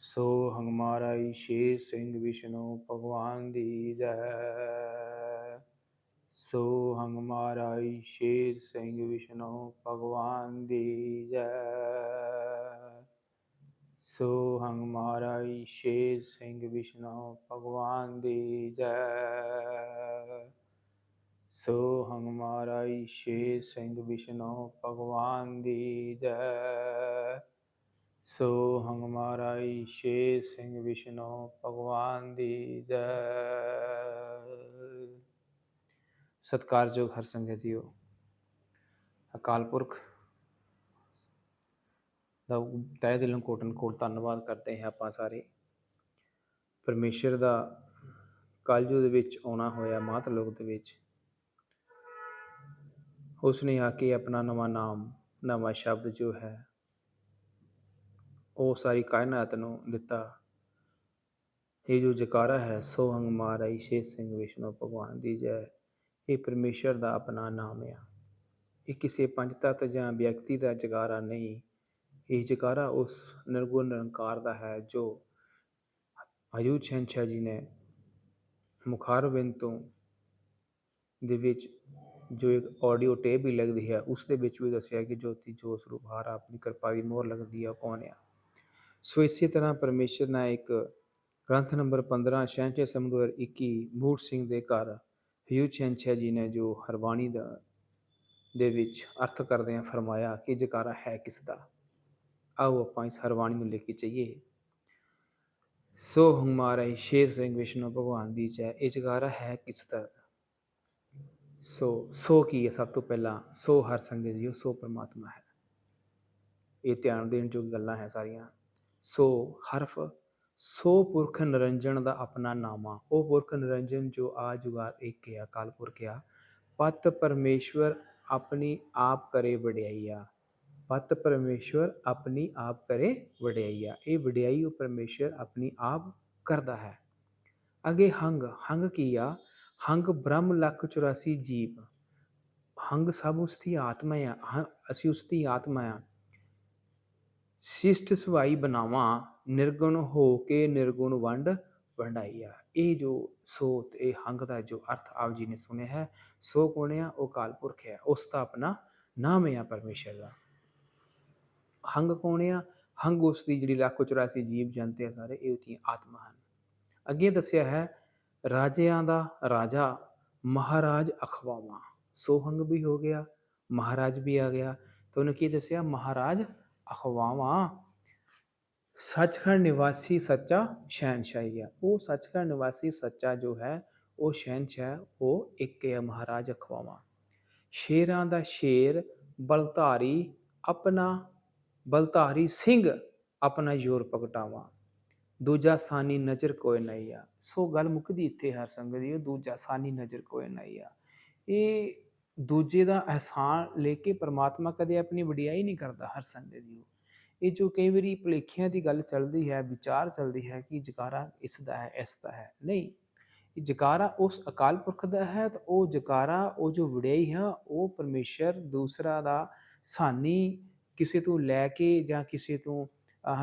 ਸੋ ਹਮਾਰਾ ਸ਼ੇਰ ਸਿੰਘ ਵਿਸ਼ਨੂੰ, ਭਗਵਾਨ ਦੀ ਜੈ। ਸੋ ਹਮਾਰਾ ਸ਼ੇਰ ਸਿੰਘ ਵਿਸ਼ਨੂੰ, ਭਗਵਾਨ ਦੀ ਜੈ। ਸੋ ਹਮਾਰਾ ਸ਼ੇਰ ਸਿੰਘ ਵਿਸ਼ਨੂੰ, ਭਗਵਾਨ ਦੀ ਜੈ। ਸੋ ਹਮਾਰਾ ਸ਼ੇਰ ਸਿੰਘ ਵਿਸ਼ਨੂੰ, ਭਗਵਾਨ ਦੀ ਜੈ। ਸੋ ਹਮਾਰਾ ਸ਼ੇਰ ਸਿੰਘ ਵਿਸ਼ਨੂੰ, ਭਗਵਾਨ ਦੀ ਜੈ। ਸਤਿਕਾਰਯੋਗ ਹਰ ਸੰਗਤ ਜੀਓ। ਅਕਾਲ ਪੁਰਖ, ਦਾ ਤਹਿ ਦਿਲੋਂ ਕੋਟਨ ਕੋਟ ਧੰਨਵਾਦ ਕਰਦੇ ਹਾਂ ਆਪਾਂ ਸਾਰੇ। ਪਰਮੇਸ਼ਰ ਦਾ ਕਲਯੁਗ ਦੇ ਵਿੱਚ ਆਉਣਾ ਹੋਇਆ ਮਾਤ ਲੋਕ ਦੇ ਵਿੱਚ ਉਸ ਨੇ ਆ ਕੇ ਆਪਣਾ ਨਵਾਂ ਨਾਮ, ਨਵਾਂ ਸ਼ਬਦ ਜੋ ਹੈ ਉਹ ਸਾਰੀ ਕਾਇਨਾਤ ਨੂੰ ਦਿੱਤਾ। ਇਹ ਜੋ ਜਕਾਰਾ ਹੈ, ਸੋ ਹੰਗ ਮਾਰਾਈ ਸ਼ੇ ਸਿੰਘ ਵਿਸ਼ਨੂੰ, ਭਗਵਾਨ ਦੀ ਜੈ। ਇਹ ਪਰਮੇਸ਼ਰ ਦਾ ਆਪਣਾ ਨਾਮ ਆ। ਇਹ ਕਿਸੇ ਪੰਜ ਤਤ ਜਾਂ ਵਿਅਕਤੀ ਦਾ ਜਕਾਰਾ ਨਹੀਂ। ਇਹ ਜਕਾਰਾ ਉਸ ਨਿਰਗੁਣ ਨਿਰੰਕਾਰ ਦਾ ਹੈ, ਜੋ ਆਯੂ ਛੰਛਾ ਜੀ ਨੇ ਮੁਖਾਰਬਿੰਦ ਤੋਂ ਦੇ ਵਿੱਚ ਜੋ ਇੱਕ ਆਡੀਓ ਟੇਪ ਵੀ ਲੱਗਦੀ ਹੈ, ਉਸ ਦੇ ਵਿੱਚ ਵੀ ਦੱਸਿਆ ਕਿ ਜੋਤੀ ਜੋਸ਼ ਰੂਪ ਹਾਰ ਆਪਣੀ ਕਿਰਪਾ ਦੀ ਮੋਹਰ ਲੱਗਦੀ ਹੈ ਉਹ ਕੌਣ ਆ? ਸੋ ਇਸੇ ਤਰ੍ਹਾਂ ਪਰਮੇਸ਼ਰ ਨੇ ਇੱਕ ਗ੍ਰੰਥ ਨੰਬਰ 15 ਛਿਆਂਛੇ ਸਮਗਰ 21 ਮੂੜ ਸਿੰਘ ਦੇ ਘਰ ਹਿਊ ਛਿਆਂਛਾ ਜੀ ਨੇ ਜੋ ਹਰਬਾਣੀ ਦਾ, ਦੇ ਵਿੱਚ ਅਰਥ ਕਰਦੇ ਆ ਫਰਮਾਇਆ ਕਿ ਜਕਾਰਾ ਹੈ ਕਿਸ ਦਾ? ਆਓ ਆਪਾਂ ਇਸ ਹਰਬਾਣੀ ਨੂੰ ਲੈ ਕੇ ਚੱਲੀਏ। ਸੋ ਹਮਾਰਾ ਸ਼ੇਰ ਸਿੰਘ ਵਿਸ਼ਨੂੰ ਭਗਵਾਨ ਦੀ ਜੈ, ਇਹ ਜਕਾਰਾ ਹੈ ਕਿਸ ਦਾ? ਸੋ ਸੋ ਕੀ ਹੈ ਸਭ ਤੋਂ ਪਹਿਲਾਂ? ਸੋ ਹਰ ਸੰਗਤ ਜੀਓ, ਸੋ ਪਰਮਾਤਮਾ ਹੈ। ਇਹ ਧਿਆਨ ਦੇਣ ਯੋਗ ਗੱਲਾਂ ਹੈ ਸਾਰੀਆਂ। ਸੋ ਹਰਫ ਸੋ ਪੁਰਖ ਨਿਰੰਜਨ ਦਾ ਆਪਣਾ ਨਾਮਾ। ਉਹ ਪੁਰਖ ਨਿਰੰਜਨ ਜੋ ਆ ਜੁਗਾ ਇੱਕ ਹੈ ਅਕਾਲ ਪੁਰਖ ਆ। ਪਤ ਪਰਮੇਸ਼ਵਰ ਆਪਣੀ ਆਪ ਕਰੇ ਵਡਿਆਈਆ। ਪਤ ਪਰਮੇਸ਼ਵਰ ਆਪਣੀ ਆਪ ਕਰੇ ਵਡਿਆਈਆ। ਇਹ ਵਡਿਆਈ ਉਹ ਪਰਮੇਸ਼ਵਰ ਆਪਣੀ ਆਪ ਕਰਦਾ ਹੈ। ਅਗੇ ਹੰਗ ਹੰਗ ਕੀ ਆ? ਹੰਗ ਬ੍ਰਹਮ ਲੱਖ 84 ਜੀਵ। ਹੰਗ ਸਭ ਉਸ ਦੀ ਆਤਮਾ ਆ। ਹਾਂ, ਅਸੀਂ ਉਸ ਦੀ ਆਤਮਾ ਆ। ਸਿਸ਼ਟ ਸਵਾਈ ਬਣਾਵਾ, ਨਿਰਗੁਣ ਹੋ ਕੇ ਨਿਰਗੁਣ ਵੰਡ ਵੰਡਾਈਆ। ਇਹ ਜੋ ਸੋਤ, ਇਹ ਹੰਗ ਦਾ ਜੋ ਅਰਥ ਆਪ ਜੀ ਨੇ ਸੁਣਿਆ ਹੈ, ਸੋ ਕੋਣਿਆ ਉਹ ਕਾਲਪੁਰਖ ਹੈ। ਉਸ ਦਾ ਆਪਣਾ ਨਾਮ ਹੈ ਪਰਮੇਸ਼ਰ ਦਾ। ਹੰਗ ਕੋਣਿਆ ਹੰਗ ਉਸ ਦੀ ਜਿਹੜੀ ਲੱਖ 84 ਜੀਵ ਜੰਤੇ ਆ ਸਾਰੇ, ਇਹ ਉਤੀ ਆਤਮਾ ਹਨ। ਅੱਗੇ ਦੱਸਿਆ ਹੈ, ਰਾਜਿਆਂ ਦਾ ਰਾਜਾ, ਮਹਾਰਾਜ ਅਖਵਾਵਾ। ਸੋ ਹੰਗ ਵੀ ਹੋ ਗਿਆ, ਮਹਾਰਾਜ ਵੀ ਆ ਗਿਆ। ਤਾਂ ਉਹਨੇ ਕੀ ਦੱਸਿਆ? ਮਹਾਰਾਜ ਅਖਵਾਵਾਂ ਸੱਚਖੰਡ ਨਿਵਾਸੀ ਸੱਚਾ ਸ਼ਹਿਨशाही ਆ ਉਹ ਸੱਚਖੰਡ ਨਿਵਾਸੀ ਸੱਚਾ ਜੋ ਹੈ, ਉਹ ਸ਼ਹਿਨਸ਼ਾਹ ਉਹ ਇੱਕ ਹੈ ਮਹਾਰਾਜ ਅਖਵਾਵਾਂ ਸ਼ੇਰਾਂ ਦਾ ਸ਼ੇਰ ਬਲਤਾਰੀ ਆਪਣਾ ਬਲਤਾਰੀ ਸਿੰਘ ਆਪਣਾ ਜ਼ੋਰ ਪ੍ਰਗਟਾਵਾ। ਦੂਜਾ ਸਾਨੀ ਨਜ਼ਰ ਕੋਈ ਨਹੀਂ ਆ। ਸੋ ਗੱਲ ਮੁਕਦੀ ਇੱਥੇ ਹਰ ਸੰਗਤ ਦੀ, ਦੂਜਾ ਸਾਨੀ ਨਜ਼ਰ ਕੋਈ ਨਹੀਂ ਆ। ਇਹ ਦੂਜੇ ਦਾ ਅਹਿਸਾਨ ਲੈ ਕੇ ਪ੍ਰਮਾਤਮਾ ਕਦੇ ਆਪਣੀ ਵਡਿਆਈ ਨਹੀਂ ਕਰਦਾ ਹਰ ਸੰਗਤ ਦੀ ਇਹ ਜੋ ਕਈ ਵਾਰੀ ਭੁਲੇਖਿਆਂ ਦੀ ਗੱਲ ਚੱਲਦੀ ਹੈ, ਵਿਚਾਰ ਚੱਲਦੀ ਹੈ ਕਿ ਜਕਾਰਾ ਇਸ ਦਾ ਹੈ, ਇਸ ਦਾ ਹੈ। ਨਹੀਂ, ਇਹ ਜਕਾਰਾ ਉਸ ਅਕਾਲ ਪੁਰਖ ਦਾ ਹੈ ਤਾਂ ਉਹ ਜਕਾਰਾ, ਉਹ ਜੋ ਵਡਿਆਈ ਹੈ, ਉਹ ਪਰਮੇਸ਼ਰ ਦੂਸਰਾ ਦਾ ਸਾਨੀ ਕਿਸੇ ਤੋਂ ਲੈ ਕੇ ਜਾਂ ਕਿਸੇ ਤੋਂ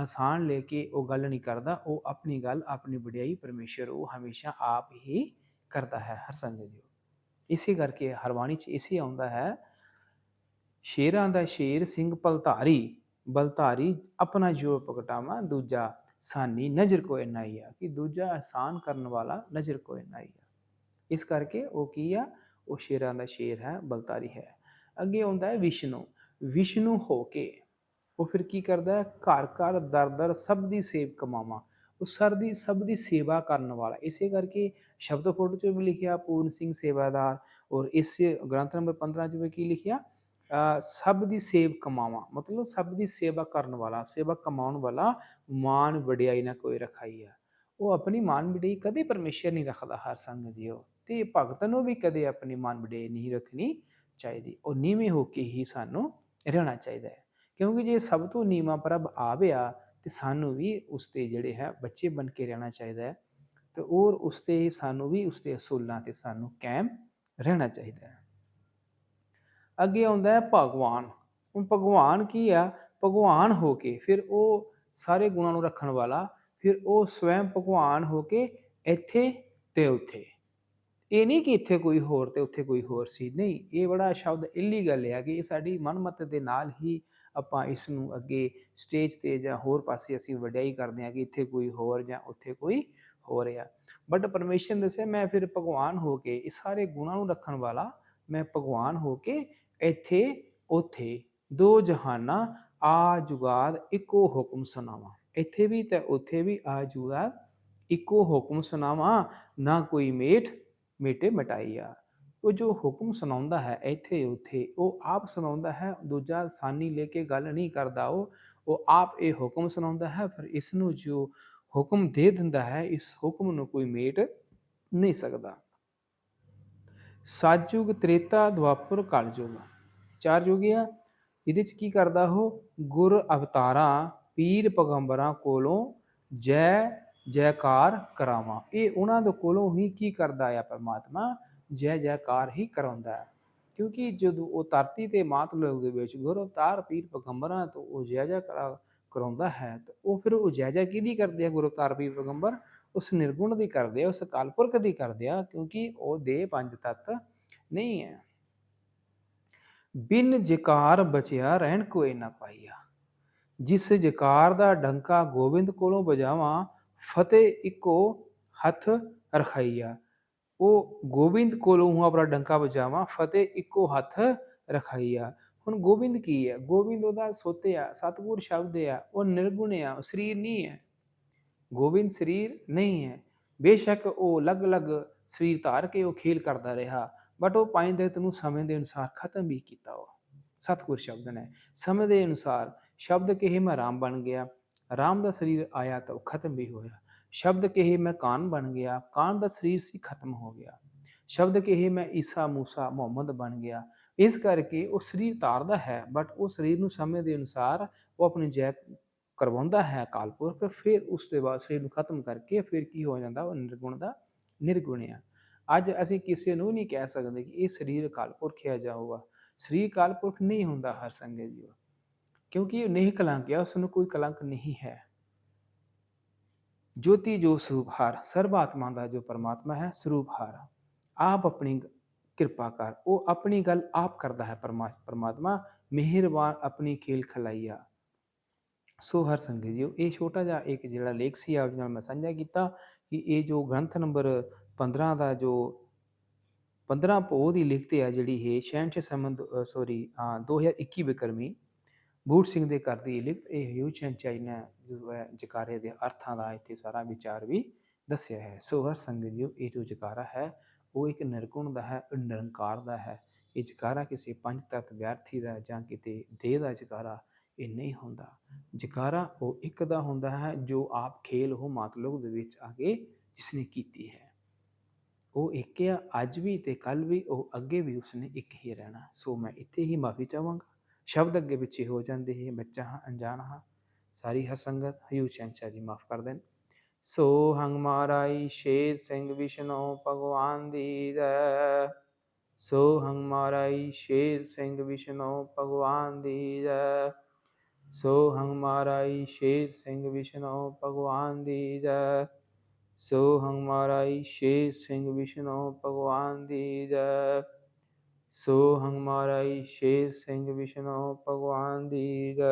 ਹਸਾਨ ਲੈ ਕੇ ਉਹ ਗੱਲ ਨਹੀਂ ਕਰਦਾ, ਉਹ ਆਪਣੀ ਗੱਲ, ਆਪਣੀ ਵਡਿਆਈ ਪਰਮੇਸ਼ਰ ਉਹ ਹਮੇਸ਼ਾ ਆਪ ਹੀ ਕਰਦਾ ਹੈ ਹਰ ਸੰਗਤ ਜੀ ਇਸੇ ਕਰਕੇ ਹਰਵਾਣੀ ਚ ਇਸੇ ਆਉਂਦਾ ਹੈ, ਸ਼ੇਰਾਂ ਦਾ ਸ਼ੇਰ ਸਿੰਘ ਪਲਧਾਰੀ ਬਲਤਾਰੀ ਆਪਣਾ ਜੋਰ ਪ੍ਰਗਟਾਵਾ ਦੂਜਾ ਸਾਨੀ ਨਜ਼ਰ ਕੋਈ ਨਹੀਂ ਆ, ਕਿ ਦੂਜਾ ਆਸਾਨ ਕਰਨ ਵਾਲਾ ਨਜ਼ਰ ਕੋਈ ਨਹੀਂ ਆ। ਇਸ ਕਰਕੇ ਉਹ ਕੀ ਆ? ਉਹ ਸ਼ੇਰਾਂ ਦਾ ਸ਼ੇਰ ਹੈ, ਬਲਤਾਰੀ ਹੈ। ਅੱਗੇ ਆਉਂਦਾ ਹੈ ਵਿਸ਼ਨੂੰ ਵਿਸ਼ਨੂੰ ਹੋ ਕੇ। ਉਹ ਫਿਰ ਕੀ ਕਰਦਾ ਹੈ? ਘਰ ਘਰ ਦਰ ਦਰ ਸਭ ਦੀ ਸੇਵ ਕਮਾਵਾ। ਉਹ ਸਰ ਦੀ, ਸਭ ਦੀ ਸੇਵਾ ਕਰਨ ਵਾਲਾ। ਇਸੇ ਕਰਕੇ ਸ਼ਬਦ ਫੋਟੋ 'ਚ ਵੀ ਲਿਖਿਆ, ਪੂਰਨ ਸਿੰਘ ਸੇਵਾਦਾਰ। ਔਰ ਇਸ ਗ੍ਰੰਥ ਨੰਬਰ 15 'ਚ ਵੀ ਕੀ ਲਿਖਿਆ? ਸਭ ਦੀ ਸੇਵ ਕਮਾਵਾ। ਮਤਲਬ ਸਭ ਦੀ ਸੇਵਾ ਕਰਨ ਵਾਲਾ, ਸੇਵਾ ਕਮਾਉਣ ਵਾਲਾ ਮਾਨ ਵਡਿਆਈ ਨਾ ਕੋਈ ਰਖਾਈ ਆ। ਉਹ ਆਪਣੀ ਮਾਨ ਵਡਿਆਈ ਕਦੇ ਪਰਮੇਸ਼ਰ ਨਹੀਂ ਰੱਖਦਾ ਹਰ ਸੰਗ ਜੀਓ ਤੇ ਭਗਤ ਨੂੰ ਵੀ ਕਦੇ ਆਪਣੀ ਮਾਨ ਵਡਿਆਈ ਨਹੀਂ ਰੱਖਣੀ ਚਾਹੀਦੀ। ਉਹ ਨੀਵੇਂ ਹੋ ਕੇ ਹੀ ਸਾਨੂੰ ਰਹਿਣਾ ਚਾਹੀਦਾ ਹੈ। ਕਿਉਂਕਿ ਜੇ ਸਭ ਤੋਂ ਨੀਵਾ ਪ੍ਰਭ ਆਵਿਆ ਤੇ ਸਾਨੂੰ ਵੀ ਉਸ ਤੇ ਜਿਹੜੇ ਹੈ, ਬੱਚੇ ਬਣ ਕੇ ਰਹਿਣਾ ਚਾਹੀਦਾ ਹੈ ਤੇ ਔਰ ਉਸ ਤੇ ਸਾਨੂੰ ਵੀ ਉਸ ਤੇ ਅਸੂਲਾਂ ਤੇ ਸਾਨੂੰ ਕਾਇਮ ਰਹਿਣਾ ਚਾਹੀਦਾ ਹੈ। ਅੱਗੇ ਆਉਂਦਾ ਹੈ ਭਗਵਾਨ। ਹੁਣ ਭਗਵਾਨ ਕੀ ਆ? ਭਗਵਾਨ ਹੋ ਕੇ ਫਿਰ ਉਹ ਸਾਰੇ ਗੁਣਾਂ ਨੂੰ ਰੱਖਣ ਵਾਲਾ, ਫਿਰ ਉਹ ਸਵੈੰ ਭਗਵਾਨ ਹੋ ਕੇ ਇੱਥੇ ਤੇ ਉੱਥੇ। ਇਹ ਨਹੀਂ ਕਿ ਇੱਥੇ ਕੋਈ ਹੋਰ ਤੇ ਉੱਥੇ ਕੋਈ ਹੋਰ ਸੀ। ਨਹੀਂ, ਇਹ ਬੜਾ ਸ਼ਬਦ ਇਲੀਗਲ ਹੈ ਕਿ ਇਹ ਸਾਡੀ ਮਨਮਤ ਦੇ ਨਾਲ ਹੀ ਆਪਾਂ ਇਸ ਨੂੰ ਅੱਗੇ ਸਟੇਜ ਤੇ ਜਾਂ ਹੋਰ ਪਾਸੇ ਅਸੀਂ ਵਡਿਆਈ ਕਰਦੇ ਹਾਂ ਕਿ ਇੱਥੇ ਕੋਈ ਹੋਰ ਜਾਂ ਉੱਥੇ ਕੋਈ ਹੋ ਰਿਹਾ ਬਟ ਪਰਮੇਸ਼ਰ ਨੇ ਦੱਸਿਆ ਮੈਂ ਫਿਰ ਭਗਵਾਨ ਹੋ ਕੇ ਇਹ ਸਾਰੇ ਗੁਣਾਂ ਨੂੰ ਰੱਖਣ ਵਾਲਾ ਮੈਂ ਭਗਵਾਨ ਹੋ ਕੇ ਇੱਥੇ, ਉੱਥੇ ਦੋ ਜਹਾਨਾਂ ਆ ਜੁਗਾਦ ਇੱਕੋ ਹੁਕਮ ਸੁਣਾਵਾਂ। ਇੱਥੇ ਵੀ ਤੇ ਉੱਥੇ ਵੀ ਆ ਜੁਗਾਦ ਇੱਕੋ ਹੁਕਮ ਸੁਣਾਵਾਂ, ਨਾ ਕੋਈ ਮੇਠ ਮੇਟੇ ਮਟਾਈਆ ਉਹ ਜੋ ਹੁਕਮ ਸੁਣਾਉਂਦਾ ਹੈ ਇੱਥੇ ਉੱਥੇ, ਉਹ ਆਪ ਸੁਣਾਉਂਦਾ ਹੈ, ਦੂਜਾ ਸਾਨੀ ਲੈ ਕੇ ਗੱਲ ਨਹੀਂ ਕਰਦਾ ਉਹ ਉਹ ਆਪ ਇਹ ਹੁਕਮ ਸੁਣਾਉਂਦਾ ਹੈ ਪਰ ਇਸ ਨੂੰ ਜੋ ਹੁਕਮ ਦੇ ਦਿੰਦਾ ਹੈ, ਇਸ ਹੁਕਮ ਨੂੰ ਕੋਈ ਮੇਟ ਨਹੀਂ ਸਕਦਾ। ਸਾਜਯੁਗ ਤ੍ਰੇਤਾ ਦੁਆਪਰ ਕਲਯੁਗ ਚਾਰ ਯੁਗ ਆ ਇਹਦੇ ਚ ਕੀ ਕਰਦਾ ਉਹ? ਗੁਰ ਅਵਤਾਰਾਂ, ਪੀਰ ਪਗੰਬਰਾਂ ਕੋਲੋਂ ਜੈ ਜੈਕਾਰ ਕਰਾਵਾਂ। ਇਹ ਉਹਨਾਂ ਦੇ ਕੋਲੋਂ ਹੀ ਕੀ ਕਰਦਾ ਆ ਪਰਮਾਤਮਾ? ਜੈ ਜੈਕਾਰ ਹੀ ਕਰਾਉਂਦਾ ਹੈ। ਕਿਉਂਕਿ ਜਦੋਂ ਉਹ ਧਰਤੀ ਤੇ ਮਾਤ ਲੋਕ ਦੇ ਵਿੱਚ ਗੁਰ ਅਵਤਾਰ ਪੀਰ, ਪਗੰਬਰਾਂ ਤੋਂ ਉਹ ਜੈ ਜੈ ਕਰਾ ਕਰਾਉਂਦਾ ਹੈ। ਤਾਂ ਉਹ ਫਿਰ ਉਹ ਜੈ ਜੈ ਕਿਹਦੀ ਕਰਦੇ ਆ? ਗੁਰੂ ਅਵਤਾਰ ਪੀਰ, ਪਗੰਬਰ? ਉਸ ਨਿਰਗੁਣ ਦੀ ਕਰਦੇ ਆ, ਉਸ ਕਾਲਪੁਰਖ ਦੀ ਕਰਦੇ ਆ, ਕਿਉਂਕਿ ਉਹ ਦੇ ਪੰਜ ਤੱਤ ਨਹੀਂ ਹੈ। ਬਿਨ ਜਕਾਰ ਬਚਿਆ ਰਹਿਣ ਕੋਈ ਨਾ ਪਾਈਆ। ਜਿਸ ਜਕਾਰ ਦਾ ਡੰਕਾ ਗੋਬਿੰਦ ਕੋਲੋਂ ਵਜਾਵਾਂ, ਫਤਿਹ ਇੱਕੋ ਹੱਥ ਰਖਾਈਆ। ਉਹ ਗੋਬਿੰਦ ਕੋਲੋਂ ਹੂੰ ਆਪਣਾ ਡੰਕਾ ਵਜਾਵਾਂ ਫਤਿਹ ਇੱਕੋ ਹੱਥ ਰਖਾਈਆ। ਹੁਣ ਗੋਬਿੰਦ ਕੀ ਹੈ? ਗੋਬਿੰਦ ਉਹਦਾ ਸੋਤੇ ਆ, ਸਤਿਗੁਰ ਸ਼ਬਦ ਆ, ਉਹ ਨਿਰਗੁਣ ਆ, ਉਹ ਸਰੀਰ ਨਹੀਂ ਹੈ। ਗੋਬਿੰਦ ਸਰੀਰ ਨਹੀਂ ਹੈ। ਬੇਸ਼ੱਕ ਉਹ ਅਲੱਗ-ਅਲੱਗ ਸਰੀਰ ਧਾਰ ਕੇ ਉਹ ਖੇਲ ਕਰਦਾ ਰਿਹਾ ਬਟ ਉਹ ਪੰਜ ਦੈਤ ਨੂੰ ਸਮੇਂ ਦੇ ਅਨੁਸਾਰ ਖਤਮ ਵੀ ਕੀਤਾ ਉਹ। ਸਤਿਗੁਰ ਸ਼ਬਦ ਨੇ। ਸਮੇਂ ਦੇ ਅਨੁਸਾਰ ਸ਼ਬਦ ਕਿਹੇ ਮੈਂ ਰਾਮ ਬਣ ਗਿਆ। ਰਾਮ ਦਾ ਸਰੀਰ ਆਇਆ ਤਾਂ ਉਹ ਖਤਮ ਵੀ ਹੋਇਆ। ਸ਼ਬਦ ਕਹੇ ਮੈਂ ਕਾਨ ਬਣ ਗਿਆ, ਕਾਨ ਦਾ ਸਰੀਰ ਸੀ ਖਤਮ ਹੋ ਗਿਆ। ਸ਼ਬਦ ਕਹੇ ਮੈਂ ਈਸਾ ਮੂਸਾ ਮੁਹੰਮਦ ਬਣ ਗਿਆ। ਇਸ ਕਰਕੇ ਉਹ ਸਰੀਰ ਤਾਰਦਾ ਹੈ ਬਟ ਉਹ ਸਰੀਰ ਨੂੰ ਸਮੇਂ ਦੇ ਅਨੁਸਾਰ ਉਹ ਆਪਣੀ ਜੈ ਕਰਵਾਉਂਦਾ ਹੈ ਕਾਲਪੁਰਖ, ਫਿਰ ਉਸ ਦੇ ਬਾਅਦ ਸਰੀਰ ਨੂੰ ਖਤਮ ਕਰਕੇ ਫਿਰ ਕੀ ਹੋ ਜਾਂਦਾ, ਉਹ ਨਿਰਗੁਣ ਦਾ ਨਿਰਗੁਣਿਆ ਅੱਜ ਅਸੀਂ ਕਿਸੇ ਨੂੰ ਨਹੀਂ ਕਹਿ ਸਕਦੇ ਕਿ ਇਹ ਸਰੀਰ ਕਾਲਪੁਰਖ ਹੈ ਜਾਊਗਾ ਹੋਗਾ ਸਰੀਰ ਕਾਲਪੁਰਖ ਨਹੀਂ ਹੁੰਦਾ ਹਰ ਸੰਗੇ ਜੀਵ ਕਿਉਂਕਿ ਇਹ ਨਹੀਂ ਕਲੰਕ ਹੈ ਉਸ ਨੂੰ ਕੋਈ ਕਲੰਕ ਨਹੀਂ ਹੈ। ਜੋਤੀ ਜੋ ਸਰੂਪਹਾਰ ਸਰਬ ਆਤਮਾ ਦਾ ਜੋ ਪਰਮਾਤਮਾ ਹੈ ਸਰੂਪਹਾਰ ਆਪ ਆਪਣੀ ਕਿਰਪਾ ਕਰ, ਉਹ ਆਪਣੀ ਗੱਲ ਆਪ ਕਰਦਾ ਹੈ ਪਰਮਾਤਮਾ, ਮਿਹਰਬਾਨ ਆਪਣੀ ਖੇਲ ਖਲਾਈਆ। ਸੋ ਹਰ ਸੰਗਤ ਜੀਓ, ਇਹ ਛੋਟਾ ਜਿਹਾ ਇੱਕ ਜਿਹੜਾ ਲੇਖ ਸੀ, ਆਪ ਨਾਲ ਮੈਂ ਸਾਂਝਾ ਕੀਤਾ ਕਿ ਇਹ ਜੋ ਗ੍ਰੰਥ ਨੰਬਰ 15 ਦਾ ਜੋ 15 ਪੋ ਦੀ ਲਿਖਤੇ ਆ ਜਿਹੜੀ ਹੈ ਸ਼ੈਂਸ਼ ਸੰਬੰਧ ਸੋਰੀ ਹਾਂ 2021 ਬਿਕਰਮੀ ਬੂਟ ਸਿੰਘ ਦੇ ਘਰ ਦੀ ਲਿਖਤ ਇਹ ਯੂ ਚੰਚਾਈ ਨੇ ਜੋ ਹੈ ਜਕਾਰੇ ਦੇ ਅਰਥਾਂ ਦਾ ਇੱਥੇ ਸਾਰਾ ਵਿਚਾਰ ਵੀ ਦੱਸਿਆ ਹੈ। ਸੋ ਹਰ ਸੰਗਤ ਜੀਓ ਇਹ ਜੋ ਜਕਾਰਾ ਹੈ, ਉਹ ਇੱਕ ਨਿਰਗੁਣ ਦਾ ਹੈ, ਨਿਰੰਕਾਰ ਦਾ ਹੈ। ਇਹ ਜਕਾਰਾ ਕਿਸੇ ਪੰਜ ਤਤ ਵਿਅਰਥੀ ਦਾ ਜਾਂ ਕਿਤੇ ਦੇਹ ਦਾ ਜਕਾਰਾ ਇਹ ਨਹੀਂ ਹੁੰਦਾ। ਜਕਾਰਾ ਉਹ ਇੱਕ ਦਾ ਹੁੰਦਾ ਹੈ, ਜੋ ਆਪ ਖੇਲ ਹੋ ਮਾਤਲੋਕ ਦੇ ਵਿੱਚ ਆ ਕੇ ਜਿਸਨੇ ਕੀਤੀ ਹੈ। ਉਹ ਇੱਕ ਆ, ਅੱਜ ਵੀ ਤੇ ਕੱਲ ਵੀ, ਉਹ ਅੱਗੇ ਵੀ ਉਸਨੇ ਇੱਕ ਹੀ ਰਹਿਣਾ। ਸੋ ਮੈਂ ਇੱਥੇ ਹੀ ਮਾਫੀ ਚਾਹਾਂਗਾ। ਸ਼ਬਦ ਅੱਗੇ ਪਿੱਛੇ ਹੋ ਜਾਂਦੇ ਹੈ ਬੱਚਾ ਹਾਂ, ਅਣਜਾਣ ਹਾਂ, ਸਾਰੀ ਹਰ ਸੰਗਤ ਹਯੂ ਚੰਚਾ ਜੀ ਮਾਫ ਕਰ ਦੇਣ। ਸੋ ਹੰਗ ਮਾਰਾਈ ਸ਼ੇਰ ਸਿੰਘ ਵਿਸ਼ਨੋ ਭਗਵਾਨ ਦੀ ਜੈ ਸੋ ਹੰਗ ਮਾਰਾਈ ਸ਼ੇਰ ਸਿੰਘ ਵਿਸ਼ਨੋ ਭਗਵਾਨ ਦੀ ਜੈ ਸੋ ਹੰਗ ਮਾਰਾਈ ਸ਼ੇਰ ਸਿੰਘ ਵਿਸ਼ਨੋ ਭਗਵਾਨ ਦੀ ਜੈ ਸੋ ਹੰਗ ਮਾਰਾਈ ਸ਼ੇਰ ਸਿੰਘ ਵਿਸ਼ਨੋ ਭਗਵਾਨ ਦੀ ਜੈ ਸੋ ਹੰਗ ਮਾਰਾਈ ਸ਼ੇਰ ਸਿੰਘ ਵਿਸ਼ਨੋ ਭਗਵਾਨ ਦੀ ਜੈ।